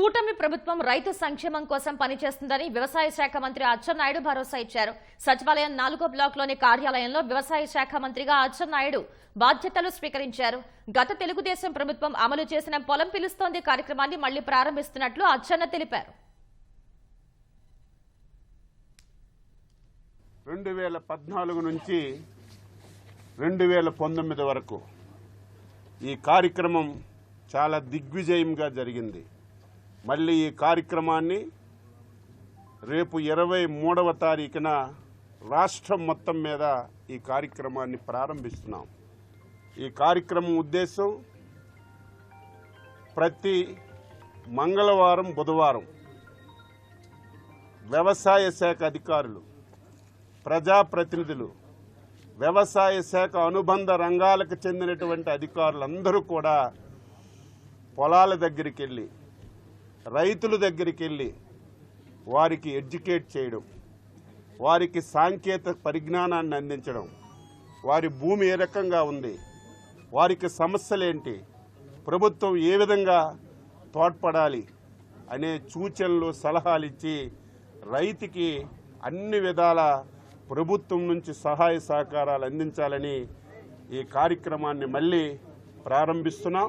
కూటమి ప్రభుత్వం రైతు సంక్షేమం కోసం పనిచేస్తుందని వ్యవసాయ శాఖ మంత్రి అచ్చెన్నాయుడు భరోసా ఇచ్చారు. సచివాలయం నాలుగో బ్లాక్లోని కార్యాలయంలో వ్యవసాయ శాఖ మంత్రిగా అచ్చెన్నాయుడు బాధ్యతలు స్వీకరించారు. గత తెలుగుదేశం ప్రభుత్వం అమలు చేసిన పొలం పిలుస్తోంది కార్యక్రమాన్ని మళ్ళీ ప్రారంభిస్తున్నట్లు అచ్చెన్న తెలిపారు. రెండు వేల పద్నాలుగు నుంచి రెండు వేల పంతొమ్మిది వరకు ఈ కార్యక్రమం చాలా దిగ్విజయంగా జరిగింది. మళ్ళీ ఈ కార్యక్రమాన్ని రేపు ఇరవై మూడవ తారీఖున రాష్ట్రం మొత్తం మీద ఈ కార్యక్రమాన్ని ప్రారంభిస్తున్నాం. ఈ కార్యక్రమం ఉద్దేశం ప్రతి మంగళవారం బుధవారం వ్యవసాయ శాఖ అధికారులు ప్రజాప్రతినిధులు వ్యవసాయ శాఖ అనుబంధ రంగాలకు చెందినటువంటి అధికారులందరూ కూడా పొలాల దగ్గరికి వెళ్ళి రైతుల దగ్గరికి వెళ్ళి వారికి ఎడ్యుకేట్ చేయడం వారికి సాంకేతిక పరిజ్ఞానాన్ని అందించడం వారి భూమి ఏ రకంగా ఉంది వారికి సమస్యలేంటి ప్రభుత్వం ఏ విధంగా తోడ్పడాలి అనే సూచనలు సలహాలు ఇచ్చి రైతుకి అన్ని విధాల ప్రభుత్వం నుంచి సహాయ సహకారాలు అందించాలని ఈ కార్యక్రమాన్ని మళ్ళీ ప్రారంభిస్తున్నాం.